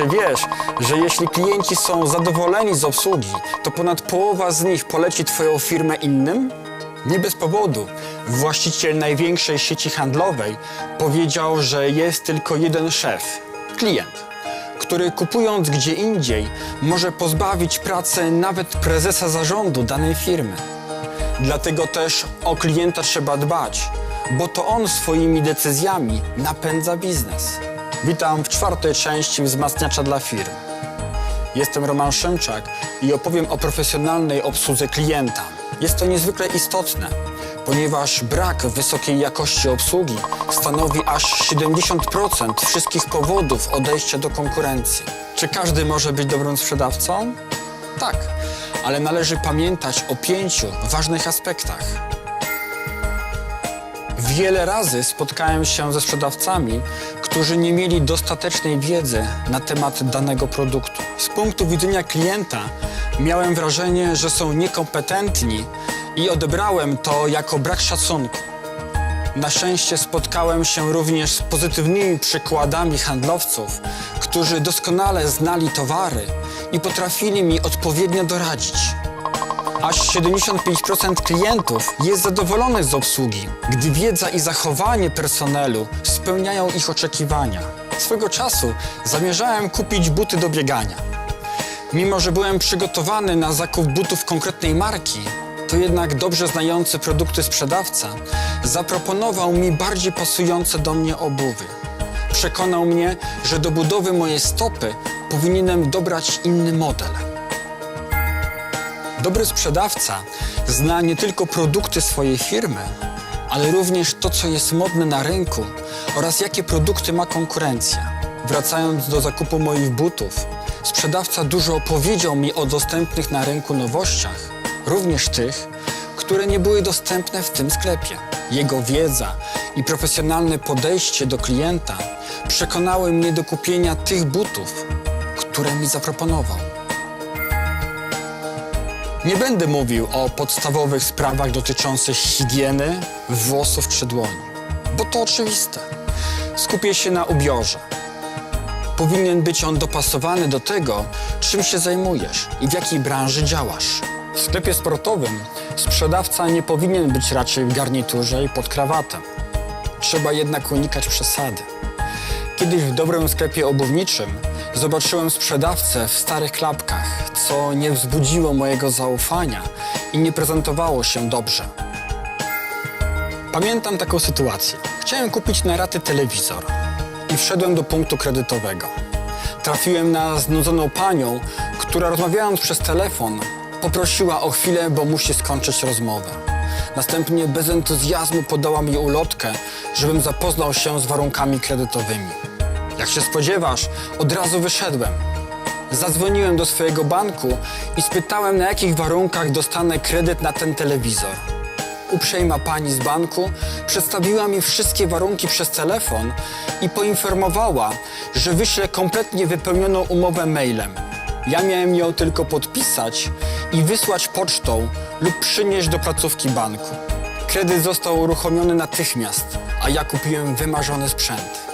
Czy wiesz, że jeśli klienci są zadowoleni z obsługi, to ponad połowa z nich poleci Twoją firmę innym? Nie bez powodu. Właściciel największej sieci handlowej powiedział, że jest tylko jeden szef klient, który kupując gdzie indziej może pozbawić pracy nawet prezesa zarządu danej firmy. Dlatego też o klienta trzeba dbać, bo to on swoimi decyzjami napędza biznes. Witam w czwartej części wzmacniacza dla firm. Jestem Roman Szymczak i opowiem o profesjonalnej obsłudze klienta. Jest to niezwykle istotne, ponieważ brak wysokiej jakości obsługi stanowi aż 70% wszystkich powodów odejścia do konkurencji. Czy każdy może być dobrym sprzedawcą? Tak, ale należy pamiętać o pięciu ważnych aspektach. Wiele razy spotkałem się ze sprzedawcami, którzy nie mieli dostatecznej wiedzy na temat danego produktu. Z punktu widzenia klienta miałem wrażenie, że są niekompetentni i odebrałem to jako brak szacunku. Na szczęście spotkałem się również z pozytywnymi przykładami handlowców, którzy doskonale znali towary i potrafili mi odpowiednio doradzić. Aż 75% klientów jest zadowolonych z obsługi, gdy wiedza i zachowanie personelu spełniają ich oczekiwania. Swego czasu zamierzałem kupić buty do biegania. Mimo, że byłem przygotowany na zakup butów konkretnej marki, to jednak dobrze znający produkty sprzedawca zaproponował mi bardziej pasujące do mnie obuwie. Przekonał mnie, że do budowy mojej stopy powinienem dobrać inny model. Dobry sprzedawca zna nie tylko produkty swojej firmy, ale również to, co jest modne na rynku oraz jakie produkty ma konkurencja. Wracając do zakupu moich butów, sprzedawca dużo opowiedział mi o dostępnych na rynku nowościach, również tych, które nie były dostępne w tym sklepie. Jego wiedza i profesjonalne podejście do klienta przekonały mnie do kupienia tych butów, które mi zaproponował. Nie będę mówił o podstawowych sprawach dotyczących higieny, włosów czy dłoni, bo to oczywiste. Skupię się na ubiorze. Powinien być on dopasowany do tego, czym się zajmujesz i w jakiej branży działasz. W sklepie sportowym sprzedawca nie powinien być raczej w garniturze i pod krawatem. Trzeba jednak unikać przesady. Kiedyś w dobrym sklepie obuwniczym zobaczyłem sprzedawcę w starych klapkach, co nie wzbudziło mojego zaufania i nie prezentowało się dobrze. Pamiętam taką sytuację. Chciałem kupić na raty telewizor i wszedłem do punktu kredytowego. Trafiłem na znudzoną panią, która rozmawiając przez telefon poprosiła o chwilę, bo musi skończyć rozmowę. Następnie bez entuzjazmu podała mi ulotkę, żebym zapoznał się z warunkami kredytowymi. Jak się spodziewasz, od razu wyszedłem. Zadzwoniłem do swojego banku i spytałem, na jakich warunkach dostanę kredyt na ten telewizor. Uprzejma pani z banku przedstawiła mi wszystkie warunki przez telefon i poinformowała, że wyśle kompletnie wypełnioną umowę mailem. Ja miałem ją tylko podpisać i wysłać pocztą lub przynieść do placówki banku. Kredyt został uruchomiony natychmiast, a ja kupiłem wymarzony sprzęt.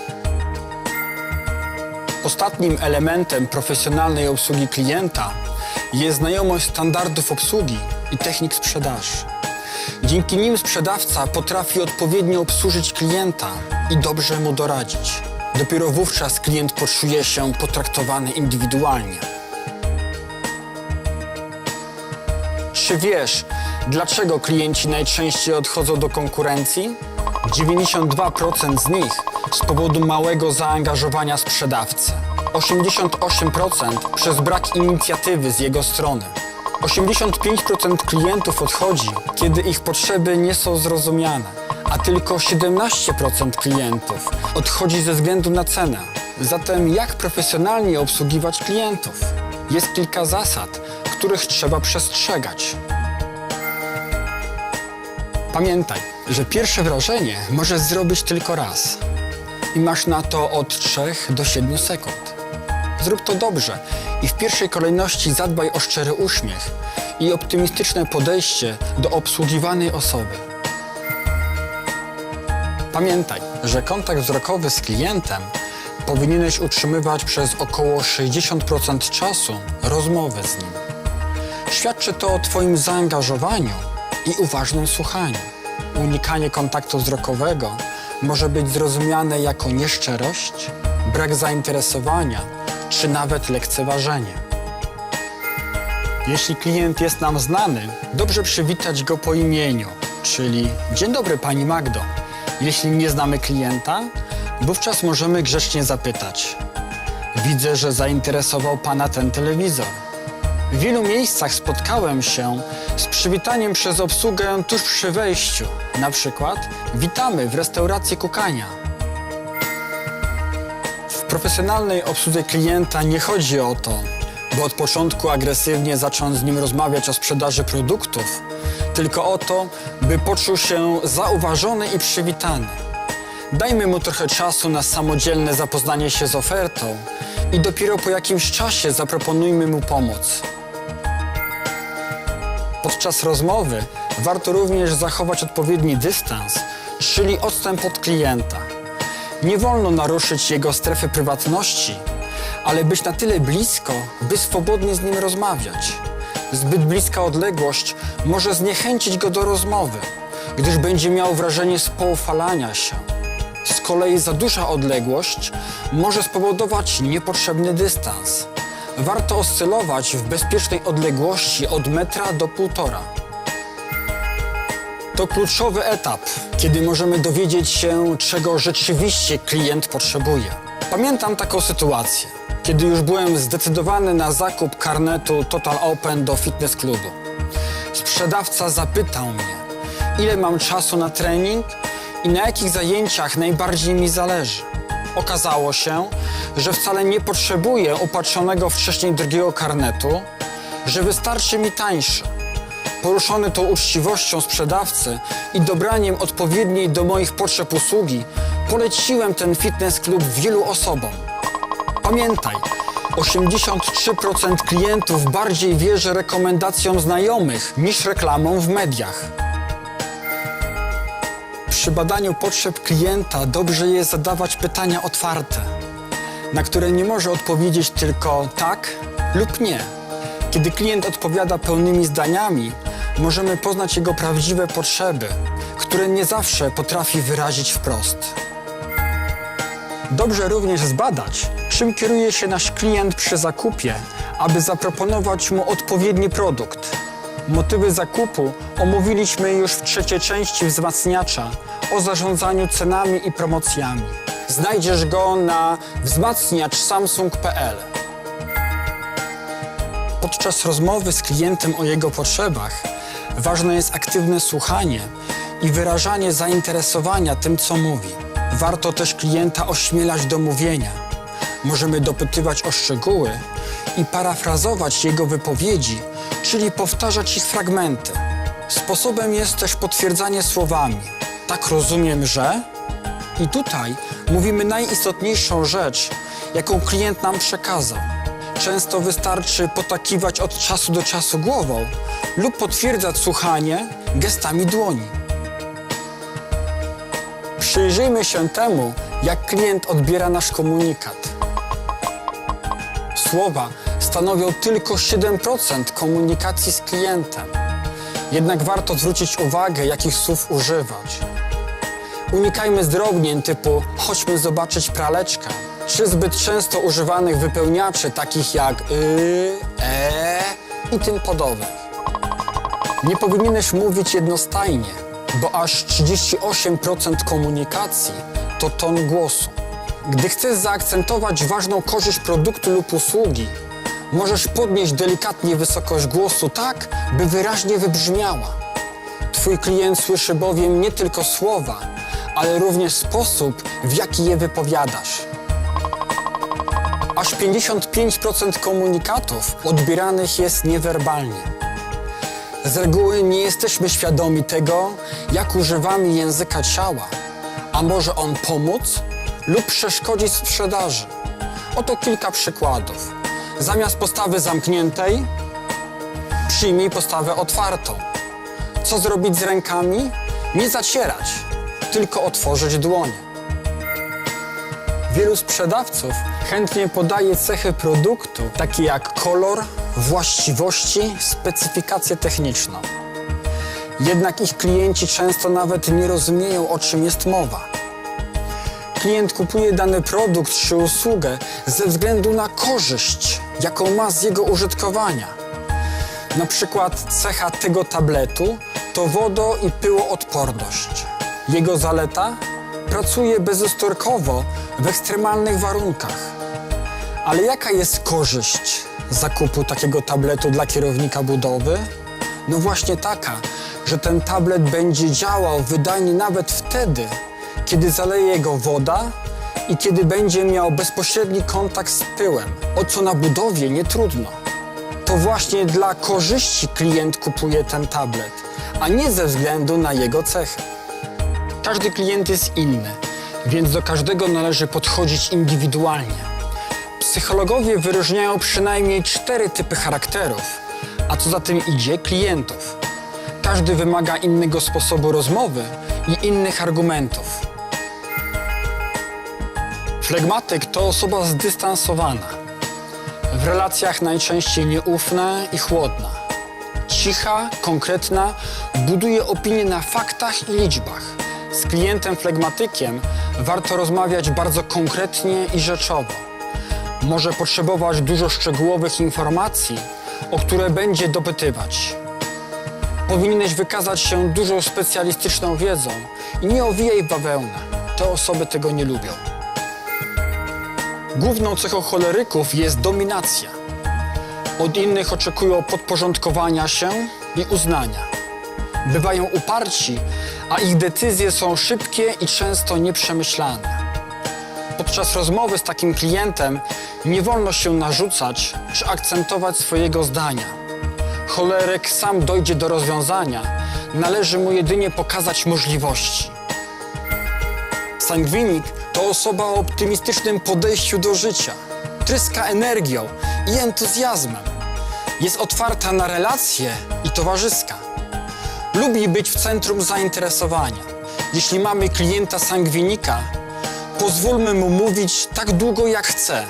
Ostatnim elementem profesjonalnej obsługi klienta jest znajomość standardów obsługi i technik sprzedaży. Dzięki nim sprzedawca potrafi odpowiednio obsłużyć klienta i dobrze mu doradzić. Dopiero wówczas klient poczuje się potraktowany indywidualnie. Czy wiesz, dlaczego klienci najczęściej odchodzą do konkurencji? 92% z nich z powodu małego zaangażowania sprzedawcy. 88% przez brak inicjatywy z jego strony. 85% klientów odchodzi, kiedy ich potrzeby nie są zrozumiane, a tylko 17% klientów odchodzi ze względu na cenę. Zatem jak profesjonalnie obsługiwać klientów? Jest kilka zasad, których trzeba przestrzegać. Pamiętaj, że pierwsze wrażenie możesz zrobić tylko raz i masz na to od 3 do 7 sekund. Zrób to dobrze i w pierwszej kolejności zadbaj o szczery uśmiech i optymistyczne podejście do obsługiwanej osoby. Pamiętaj, że kontakt wzrokowy z klientem powinieneś utrzymywać przez około 60% czasu rozmowę z nim. Świadczy to o Twoim zaangażowaniu i uważnym słuchaniu. Unikanie kontaktu wzrokowego może być zrozumiane jako nieszczerość, brak zainteresowania czy nawet lekceważenie. Jeśli klient jest nam znany, dobrze przywitać go po imieniu, czyli Dzień dobry Pani Magdo. Jeśli nie znamy klienta, wówczas możemy grzecznie zapytać Widzę, że zainteresował Pana ten telewizor. W wielu miejscach spotkałem się z przywitaniem przez obsługę tuż przy wejściu. Na przykład witamy w restauracji Kukania. W profesjonalnej obsłudze klienta nie chodzi o to, by od początku agresywnie zacząć z nim rozmawiać o sprzedaży produktów, tylko o to, by poczuł się zauważony i przywitany. Dajmy mu trochę czasu na samodzielne zapoznanie się z ofertą i dopiero po jakimś czasie zaproponujmy mu pomoc. Podczas rozmowy warto również zachować odpowiedni dystans, czyli odstęp od klienta. Nie wolno naruszyć jego strefy prywatności, ale być na tyle blisko, by swobodnie z nim rozmawiać. Zbyt bliska odległość może zniechęcić go do rozmowy, gdyż będzie miał wrażenie spoufalania się. Z kolei za duża odległość może spowodować niepotrzebny dystans. Warto oscylować w bezpiecznej odległości od metra do półtora. To kluczowy etap, kiedy możemy dowiedzieć się, czego rzeczywiście klient potrzebuje. Pamiętam taką sytuację, kiedy już byłem zdecydowany na zakup karnetu Total Open do fitness klubu. Sprzedawca zapytał mnie, ile mam czasu na trening i na jakich zajęciach najbardziej mi zależy. Okazało się, że wcale nie potrzebuję upatrzonego wcześniej drugiego karnetu, że wystarczy mi tańszy. Poruszony tą uczciwością sprzedawcy i dobraniem odpowiedniej do moich potrzeb usługi, poleciłem ten fitness klub wielu osobom. Pamiętaj, 83% klientów bardziej wierzy rekomendacjom znajomych niż reklamom w mediach. Przy badaniu potrzeb klienta dobrze jest zadawać pytania otwarte, na które nie może odpowiedzieć tylko tak lub nie. Kiedy klient odpowiada pełnymi zdaniami, możemy poznać jego prawdziwe potrzeby, które nie zawsze potrafi wyrazić wprost. Dobrze również zbadać, czym kieruje się nasz klient przy zakupie, aby zaproponować mu odpowiedni produkt. Motywy zakupu omówiliśmy już w trzeciej części wzmacniacza o zarządzaniu cenami i promocjami. Znajdziesz go na wzmacniacz samsung.pl. Podczas rozmowy z klientem o jego potrzebach ważne jest aktywne słuchanie i wyrażanie zainteresowania tym, co mówi. Warto też klienta ośmielać do mówienia. Możemy dopytywać o szczegóły i parafrazować jego wypowiedzi, czyli powtarzać ich fragmenty. Sposobem jest też potwierdzanie słowami. Tak rozumiem, że. I tutaj mówimy najistotniejszą rzecz, jaką klient nam przekazał. Często wystarczy potakiwać od czasu do czasu głową lub potwierdzać słuchanie gestami dłoni. Przyjrzyjmy się temu, jak klient odbiera nasz komunikat. Słowa stanowią tylko 7% komunikacji z klientem. Jednak warto zwrócić uwagę, jakich słów używać. Unikajmy zdrobnień typu chodźmy zobaczyć praleczkę, czy zbyt często używanych wypełniaczy takich jak y, e i tym podobnych. Nie powinieneś mówić jednostajnie, bo aż 38% komunikacji to ton głosu. Gdy chcesz zaakcentować ważną korzyść produktu lub usługi, możesz podnieść delikatnie wysokość głosu tak, by wyraźnie wybrzmiała. Twój klient słyszy bowiem nie tylko słowa, ale również sposób, w jaki je wypowiadasz. Aż 55% komunikatów odbieranych jest niewerbalnie. Z reguły nie jesteśmy świadomi tego, jak używamy języka ciała, a może on pomóc lub przeszkodzić sprzedaży. Oto kilka przykładów. Zamiast postawy zamkniętej, przyjmij postawę otwartą. Co zrobić z rękami? Nie zacierać, tylko otworzyć dłonie. Wielu sprzedawców chętnie podaje cechy produktu, takie jak kolor, właściwości, specyfikację techniczną. Jednak ich klienci często nawet nie rozumieją, o czym jest mowa. Klient kupuje dany produkt czy usługę ze względu na korzyść, jaką ma z jego użytkowania. Na przykład cecha tego tabletu to wodo i pyłoodporność. Jego zaleta pracuje bezusterkowo w ekstremalnych warunkach. Ale jaka jest korzyść zakupu takiego tabletu dla kierownika budowy? No właśnie taka, że ten tablet będzie działał wydajnie nawet wtedy, kiedy zaleje go woda i kiedy będzie miał bezpośredni kontakt z pyłem, o co na budowie nie trudno. To właśnie dla korzyści klient kupuje ten tablet, a nie ze względu na jego cechy. Każdy klient jest inny, więc do każdego należy podchodzić indywidualnie. Psychologowie wyróżniają przynajmniej cztery typy charakterów, a co za tym idzie klientów. Każdy wymaga innego sposobu rozmowy i innych argumentów. Flegmatyk to osoba zdystansowana. W relacjach najczęściej nieufna i chłodna. Cicha, konkretna, buduje opinię na faktach i liczbach. Z klientem flegmatykiem warto rozmawiać bardzo konkretnie i rzeczowo. Może potrzebować dużo szczegółowych informacji, o które będzie dopytywać. Powinieneś wykazać się dużą specjalistyczną wiedzą i nie owijaj bawełnę. Te osoby tego nie lubią. Główną cechą choleryków jest dominacja. Od innych oczekują podporządkowania się i uznania. Bywają uparci, a ich decyzje są szybkie i często nieprzemyślane. Podczas rozmowy z takim klientem nie wolno się narzucać czy akcentować swojego zdania. Choleryk sam dojdzie do rozwiązania, należy mu jedynie pokazać możliwości. Sangwinik to osoba o optymistycznym podejściu do życia. Tryska energią i entuzjazmem. Jest otwarta na relacje i towarzyska. Lubi być w centrum zainteresowania. Jeśli mamy klienta sangwinika, pozwólmy mu mówić tak długo jak chce.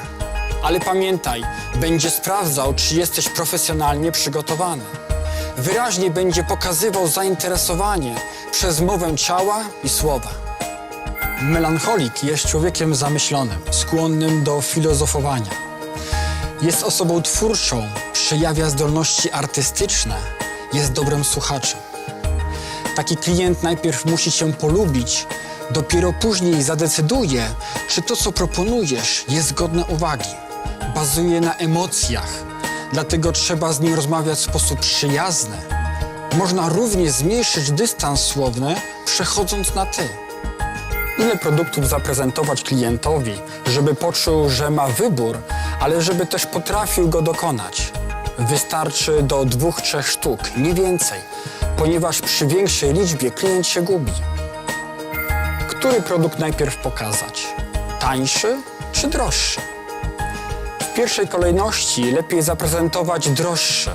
Ale pamiętaj, będzie sprawdzał, czy jesteś profesjonalnie przygotowany. Wyraźnie będzie pokazywał zainteresowanie przez mowę ciała i słowa. Melancholik jest człowiekiem zamyślonym, skłonnym do filozofowania. Jest osobą twórczą, przejawia zdolności artystyczne, jest dobrym słuchaczem. Taki klient najpierw musi cię polubić, dopiero później zadecyduje, czy to, co proponujesz, jest godne uwagi. Bazuje na emocjach, dlatego trzeba z nim rozmawiać w sposób przyjazny. Można również zmniejszyć dystans słowny, przechodząc na ty. Ile produktów zaprezentować klientowi, żeby poczuł, że ma wybór, ale żeby też potrafił go dokonać? Wystarczy do dwóch, trzech sztuk, nie więcej, ponieważ przy większej liczbie klient się gubi. Który produkt najpierw pokazać? Tańszy czy droższy? W pierwszej kolejności lepiej zaprezentować droższy,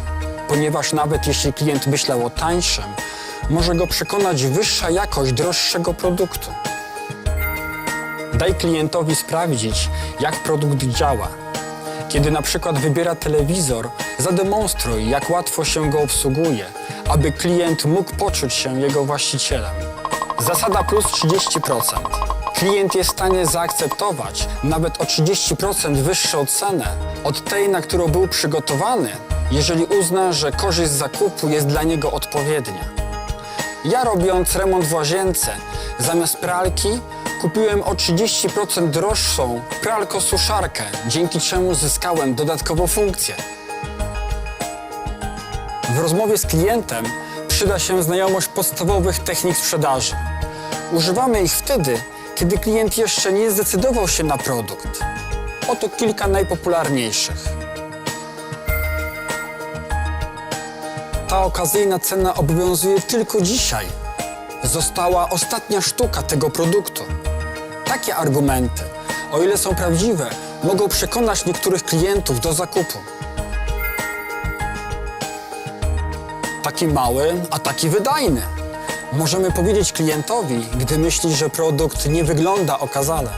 ponieważ nawet jeśli klient myślał o tańszym, może go przekonać wyższa jakość droższego produktu. Daj klientowi sprawdzić, jak produkt działa. Kiedy na przykład wybiera telewizor, zademonstruj, jak łatwo się go obsługuje, aby klient mógł poczuć się jego właścicielem. Zasada plus 30%. Klient jest w stanie zaakceptować nawet o 30% wyższą cenę od tej, na którą był przygotowany, jeżeli uzna, że korzyść z zakupu jest dla niego odpowiednia. Ja robiąc remont w łazience, zamiast pralki kupiłem o 30% droższą pralko-suszarkę, dzięki czemu zyskałem dodatkową funkcję. W rozmowie z klientem przyda się znajomość podstawowych technik sprzedaży. Używamy ich wtedy, kiedy klient jeszcze nie zdecydował się na produkt. Oto kilka najpopularniejszych. Ta okazyjna cena obowiązuje tylko dzisiaj. Została ostatnia sztuka tego produktu. Takie argumenty, o ile są prawdziwe, mogą przekonać niektórych klientów do zakupu. Taki mały, a taki wydajny. Możemy powiedzieć klientowi, gdy myśli, że produkt nie wygląda okazale.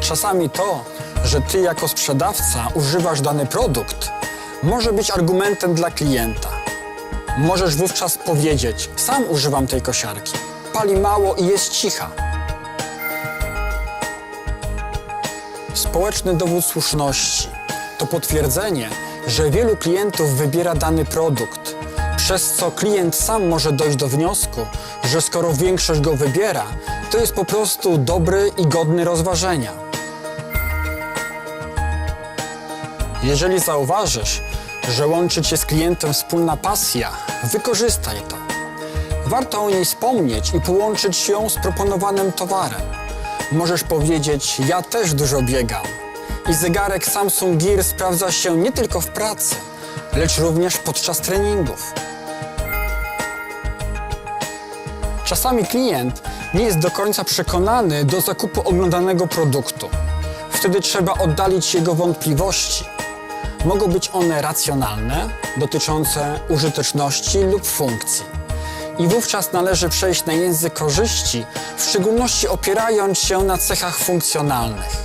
Czasami to, że ty jako sprzedawca używasz dany produkt, może być argumentem dla klienta. Możesz wówczas powiedzieć: Sam używam tej kosiarki. Pali mało i jest cicha. Społeczny dowód słuszności to potwierdzenie, że wielu klientów wybiera dany produkt, przez co klient sam może dojść do wniosku, że skoro większość go wybiera, to jest po prostu dobry i godny rozważenia. Jeżeli zauważysz, że łączy cię z klientem wspólna pasja, wykorzystaj to. Warto o niej wspomnieć i połączyć ją z proponowanym towarem. Możesz powiedzieć: Ja też dużo biegam. I zegarek Samsung Gear sprawdza się nie tylko w pracy, lecz również podczas treningów. Czasami klient nie jest do końca przekonany do zakupu oglądanego produktu. Wtedy trzeba oddalić jego wątpliwości. Mogą być one racjonalne, dotyczące użyteczności lub funkcji. I wówczas należy przejść na język korzyści, w szczególności opierając się na cechach funkcjonalnych.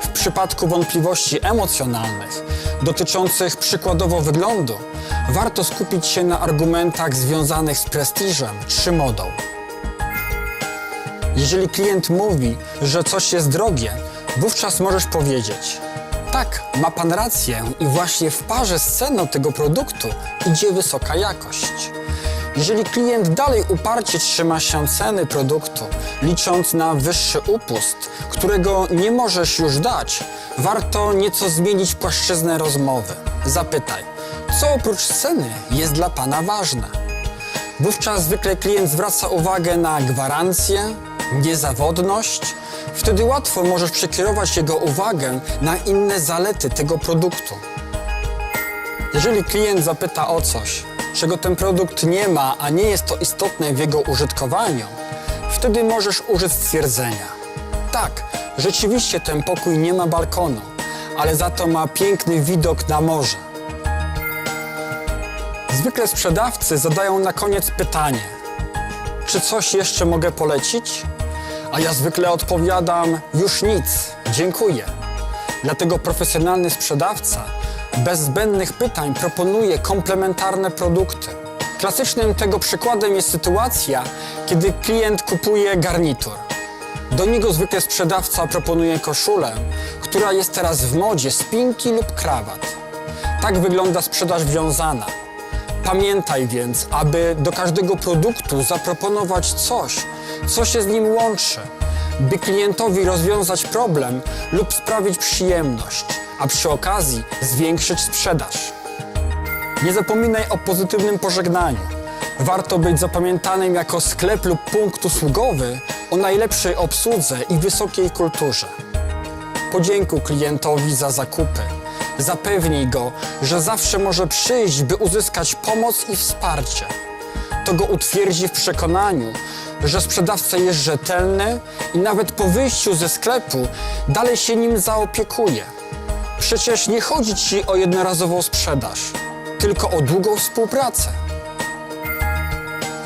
W przypadku wątpliwości emocjonalnych, dotyczących przykładowo wyglądu, warto skupić się na argumentach związanych z prestiżem czy modą. Jeżeli klient mówi, że coś jest drogie, wówczas możesz powiedzieć: Tak, ma pan rację i właśnie w parze z ceną tego produktu idzie wysoka jakość. Jeżeli klient dalej uparcie trzyma się ceny produktu, licząc na wyższy upust, którego nie możesz już dać, warto nieco zmienić płaszczyznę rozmowy. Zapytaj, co oprócz ceny jest dla pana ważne? Wówczas zwykle klient zwraca uwagę na gwarancję, niezawodność. Wtedy łatwo możesz przekierować jego uwagę na inne zalety tego produktu. Jeżeli klient zapyta o coś, czego ten produkt nie ma, a nie jest to istotne w jego użytkowaniu, wtedy możesz użyć stwierdzenia: Tak, rzeczywiście ten pokój nie ma balkonu, ale za to ma piękny widok na morze. Zwykle sprzedawcy zadają na koniec pytanie: Czy coś jeszcze mogę polecić? A ja zwykle odpowiadam: Już nic, dziękuję. Dlatego profesjonalny sprzedawca bez zbędnych pytań proponuje komplementarne produkty. Klasycznym tego przykładem jest sytuacja, kiedy klient kupuje garnitur. Do niego zwykle sprzedawca proponuje koszulę, która jest teraz w modzie, spinki lub krawat. Tak wygląda sprzedaż wiązana. Pamiętaj więc, aby do każdego produktu zaproponować coś, co się z nim łączy, by klientowi rozwiązać problem lub sprawić przyjemność, a przy okazji zwiększyć sprzedaż. Nie zapominaj o pozytywnym pożegnaniu. Warto być zapamiętanym jako sklep lub punkt usługowy o najlepszej obsłudze i wysokiej kulturze. Podziękuj klientowi za zakupy. Zapewnij go, że zawsze może przyjść, by uzyskać pomoc i wsparcie. To go utwierdzi w przekonaniu, że sprzedawca jest rzetelny i nawet po wyjściu ze sklepu dalej się nim zaopiekuje. Przecież nie chodzi ci o jednorazową sprzedaż, tylko o długą współpracę.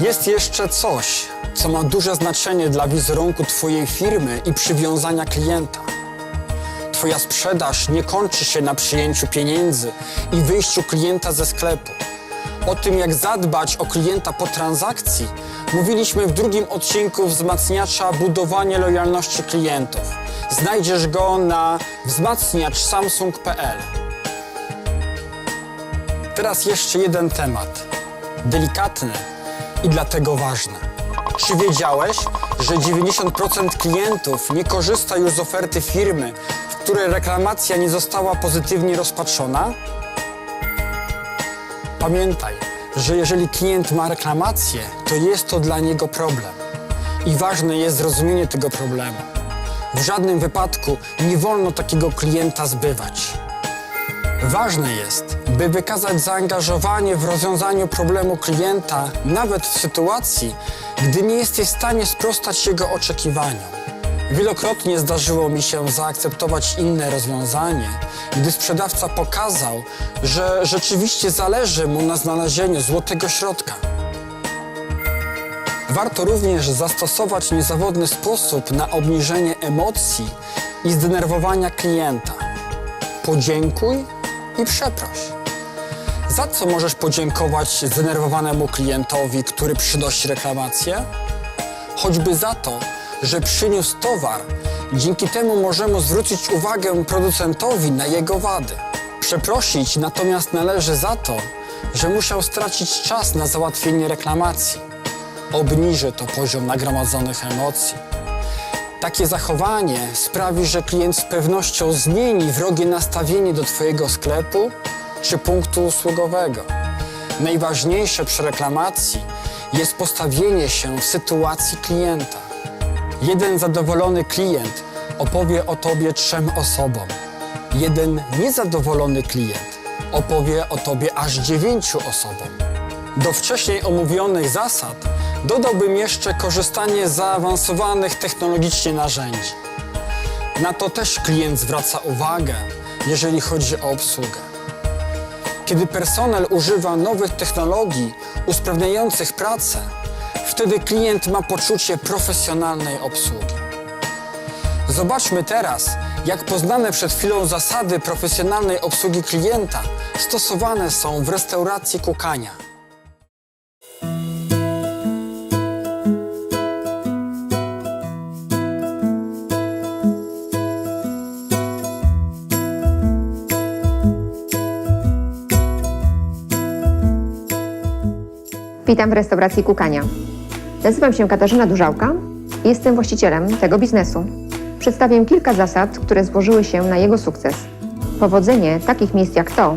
Jest jeszcze coś, co ma duże znaczenie dla wizerunku Twojej firmy i przywiązania klienta. Twoja sprzedaż nie kończy się na przyjęciu pieniędzy i wyjściu klienta ze sklepu. O tym, jak zadbać o klienta po transakcji, mówiliśmy w drugim odcinku wzmacniacza Budowanie lojalności klientów. Znajdziesz go na wzmacniacz-samsung.pl. Teraz jeszcze jeden temat. Delikatny i dlatego ważny. Czy wiedziałeś, że 90% klientów nie korzysta już z oferty firmy, w której reklamacja nie została pozytywnie rozpatrzona? Pamiętaj, że jeżeli klient ma reklamację, to jest to dla niego problem. I ważne jest zrozumienie tego problemu. W żadnym wypadku nie wolno takiego klienta zbywać. Ważne jest, by wykazać zaangażowanie w rozwiązaniu problemu klienta, nawet w sytuacji, gdy nie jesteś w stanie sprostać jego oczekiwaniom. Wielokrotnie zdarzyło mi się zaakceptować inne rozwiązanie, gdy sprzedawca pokazał, że rzeczywiście zależy mu na znalezieniu złotego środka. Warto również zastosować niezawodny sposób na obniżenie emocji i zdenerwowania klienta. Podziękuj i przeproś. Za co możesz podziękować zdenerwowanemu klientowi, który przynosi reklamację? Choćby za to, że przyniósł towar. Dzięki temu możemy zwrócić uwagę producentowi na jego wady. Przeprosić natomiast należy za to, że musiał stracić czas na załatwienie reklamacji. Obniży to poziom nagromadzonych emocji. Takie zachowanie sprawi, że klient z pewnością zmieni wrogie nastawienie do Twojego sklepu czy punktu usługowego. Najważniejsze przy reklamacji jest postawienie się w sytuacji klienta. Jeden zadowolony klient opowie o Tobie trzem osobom. Jeden niezadowolony klient opowie o Tobie aż dziewięciu osobom. Do wcześniej omówionych zasad dodałbym jeszcze korzystanie z zaawansowanych technologicznie narzędzi. Na to też klient zwraca uwagę, jeżeli chodzi o obsługę. Kiedy personel używa nowych technologii usprawniających pracę, wtedy klient ma poczucie profesjonalnej obsługi. Zobaczmy teraz, jak poznane przed chwilą zasady profesjonalnej obsługi klienta stosowane są w restauracji Kukania. Witam w restauracji Kukania. Nazywam się Katarzyna Dużałka i jestem właścicielem tego biznesu. Przedstawię kilka zasad, które złożyły się na jego sukces. Powodzenie takich miejsc jak to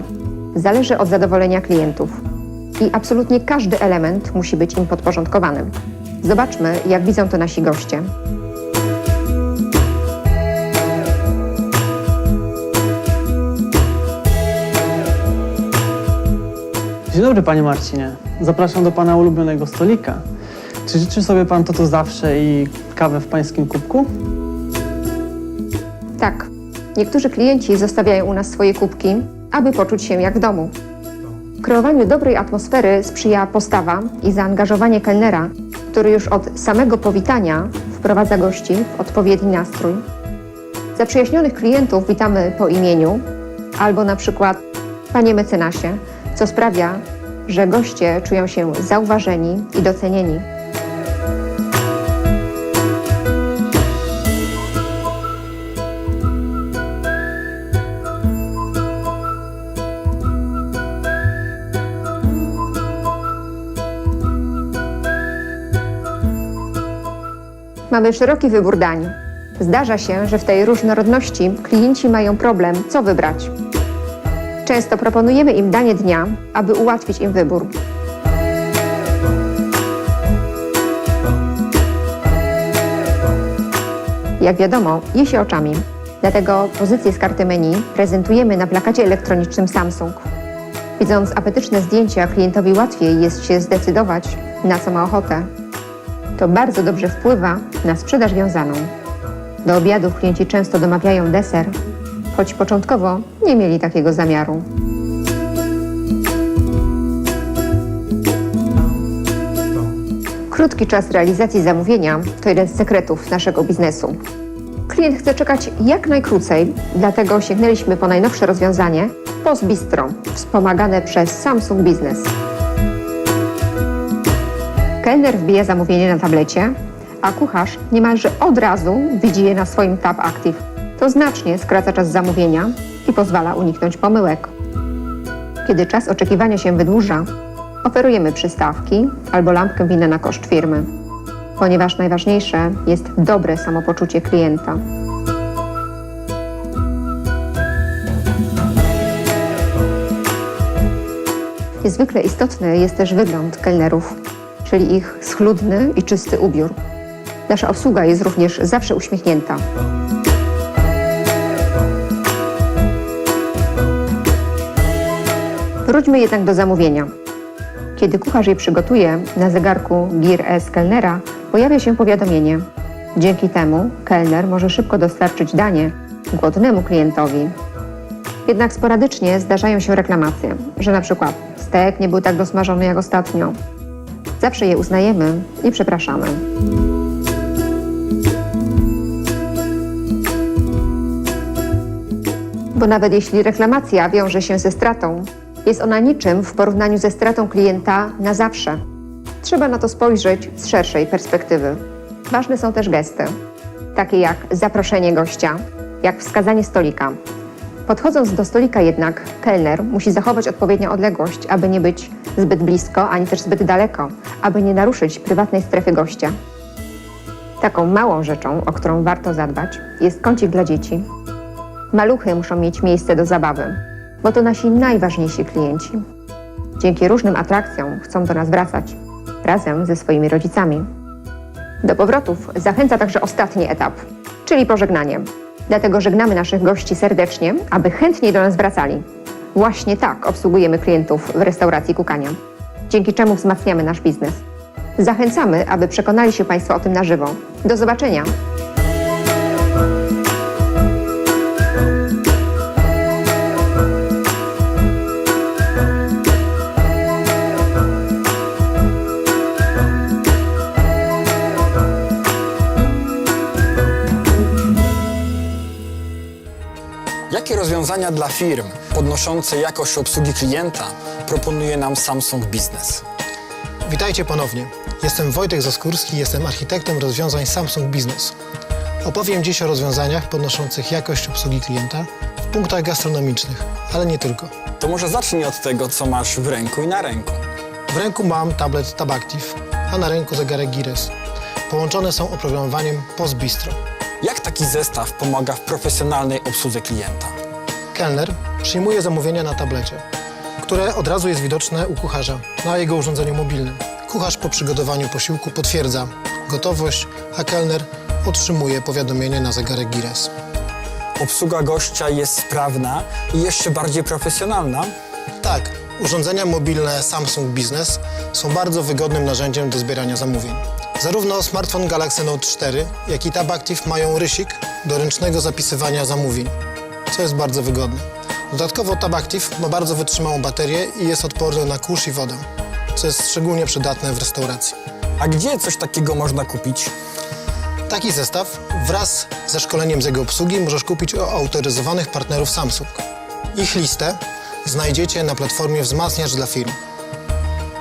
zależy od zadowolenia klientów i absolutnie każdy element musi być im podporządkowany. Zobaczmy, jak widzą to nasi goście. Dzień dobry, panie Marcinie. Zapraszam do pana ulubionego stolika. Czy życzy sobie pan to, co zawsze i kawę w pańskim kubku? Tak, niektórzy klienci zostawiają u nas swoje kubki, aby poczuć się jak w domu. Kreowaniu dobrej atmosfery sprzyja postawa i zaangażowanie kelnera, który już od samego powitania wprowadza gości w odpowiedni nastrój. Zaprzyjaźnionych klientów witamy po imieniu albo na przykład Panie mecenasie, co sprawia, że goście czują się zauważeni i docenieni. Mamy szeroki wybór dań. Zdarza się, że w tej różnorodności klienci mają problem, co wybrać. Często proponujemy im danie dnia, aby ułatwić im wybór. Jak wiadomo, je się oczami. Dlatego pozycję z karty menu prezentujemy na plakacie elektronicznym Samsung. Widząc apetyczne zdjęcia, klientowi łatwiej jest się zdecydować, na co ma ochotę. To bardzo dobrze wpływa na sprzedaż wiązaną. Do obiadów klienci często domawiają deser, choć początkowo nie mieli takiego zamiaru. Krótki czas realizacji zamówienia to jeden z sekretów naszego biznesu. Klient chce czekać jak najkrócej, dlatego sięgnęliśmy po najnowsze rozwiązanie POS Bistro, wspomagane przez Samsung Business. Kelner wbija zamówienie na tablecie, a kucharz niemalże od razu widzi je na swoim Tab Active. To znacznie skraca czas zamówienia i pozwala uniknąć pomyłek. Kiedy czas oczekiwania się wydłuża, oferujemy przystawki albo lampkę wina na koszt firmy, ponieważ najważniejsze jest dobre samopoczucie klienta. Niezwykle istotny jest też wygląd kelnerów, czyli ich schludny i czysty ubiór. Nasza obsługa jest również zawsze uśmiechnięta. Wróćmy jednak do zamówienia. Kiedy kucharz je przygotuje, na zegarku Gear S kelnera pojawia się powiadomienie. Dzięki temu kelner może szybko dostarczyć danie głodnemu klientowi. Jednak sporadycznie zdarzają się reklamacje, że na przykład stek nie był tak dosmażony jak ostatnio. Zawsze je uznajemy i przepraszamy. Bo nawet jeśli reklamacja wiąże się ze stratą, jest ona niczym w porównaniu ze stratą klienta na zawsze. Trzeba na to spojrzeć z szerszej perspektywy. Ważne są też gesty, takie jak zaproszenie gościa, jak wskazanie stolika. Podchodząc do stolika jednak, kelner musi zachować odpowiednią odległość, aby nie być zbyt blisko, ani też zbyt daleko, aby nie naruszyć prywatnej strefy gościa. Taką małą rzeczą, o którą warto zadbać, jest kącik dla dzieci. Maluchy muszą mieć miejsce do zabawy, bo to nasi najważniejsi klienci. Dzięki różnym atrakcjom chcą do nas wracać, razem ze swoimi rodzicami. Do powrotów zachęca także ostatni etap, czyli pożegnanie. Dlatego żegnamy naszych gości serdecznie, aby chętniej do nas wracali. Właśnie tak obsługujemy klientów w restauracji Kukania, dzięki czemu wzmacniamy nasz biznes. Zachęcamy, aby przekonali się Państwo o tym na żywo. Do zobaczenia! Rozwiązania dla firm podnoszące jakość obsługi klienta proponuje nam Samsung Business? Witajcie ponownie. Jestem Wojtek Zaskórski, jestem architektem rozwiązań Samsung Business. Opowiem dziś o rozwiązaniach podnoszących jakość obsługi klienta w punktach gastronomicznych, ale nie tylko. To może zacznij od tego, co masz w ręku i na ręku. W ręku mam tablet Tabactive, a na ręku zegarek Gires. Połączone są oprogramowaniem Post Bistro. Jak taki zestaw pomaga w profesjonalnej obsłudze klienta? Kelner przyjmuje zamówienia na tablecie, które od razu jest widoczne u kucharza na jego urządzeniu mobilnym. Kucharz po przygotowaniu posiłku potwierdza gotowość, a kelner otrzymuje powiadomienie na zegarek Gires. Obsługa gościa jest sprawna i jeszcze bardziej profesjonalna. Tak, urządzenia mobilne Samsung Business są bardzo wygodnym narzędziem do zbierania zamówień. Zarówno smartfon Galaxy Note 4, jak i Tab Active mają rysik do ręcznego zapisywania zamówień, co jest bardzo wygodne. Dodatkowo Tab Active ma bardzo wytrzymałą baterię i jest odporny na kurz i wodę, co jest szczególnie przydatne w restauracji. A gdzie coś takiego można kupić? Taki zestaw wraz ze szkoleniem z jego obsługi możesz kupić u autoryzowanych partnerów Samsung. Ich listę znajdziecie na platformie Wzmacniacz dla firm.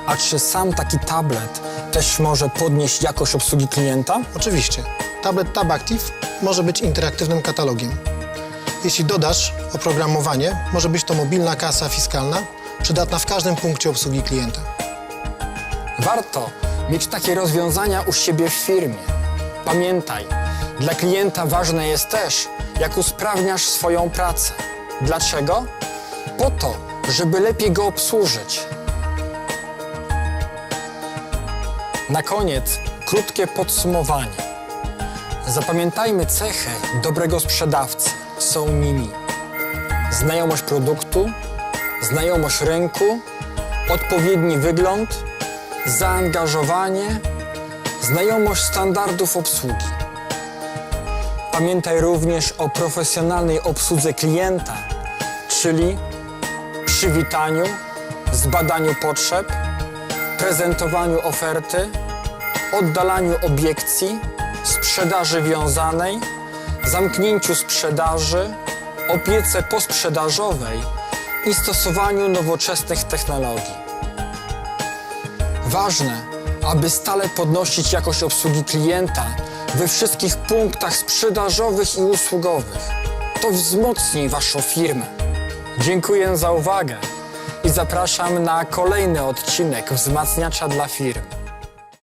A czy sam taki tablet też może podnieść jakość obsługi klienta? Oczywiście, tablet Tab Active może być interaktywnym katalogiem. Jeśli dodasz oprogramowanie, może być to mobilna kasa fiskalna, przydatna w każdym punkcie obsługi klienta. Warto mieć takie rozwiązania u siebie w firmie. Pamiętaj, dla klienta ważne jest też, jak usprawniasz swoją pracę. Dlaczego? Po to, żeby lepiej go obsłużyć. Na koniec krótkie podsumowanie. Zapamiętajmy cechy dobrego sprzedawcy. Są nimi znajomość produktu, znajomość rynku, odpowiedni wygląd, zaangażowanie, znajomość standardów obsługi. Pamiętaj również o profesjonalnej obsłudze klienta, czyli przywitaniu, zbadaniu potrzeb, prezentowaniu oferty, oddalaniu obiekcji, sprzedaży wiązanej, zamknięciu sprzedaży, opiece posprzedażowej i stosowaniu nowoczesnych technologii. Ważne, aby stale podnosić jakość obsługi klienta we wszystkich punktach sprzedażowych i usługowych. To wzmocni Waszą firmę. Dziękuję za uwagę i zapraszam na kolejny odcinek wzmacniacza dla firm.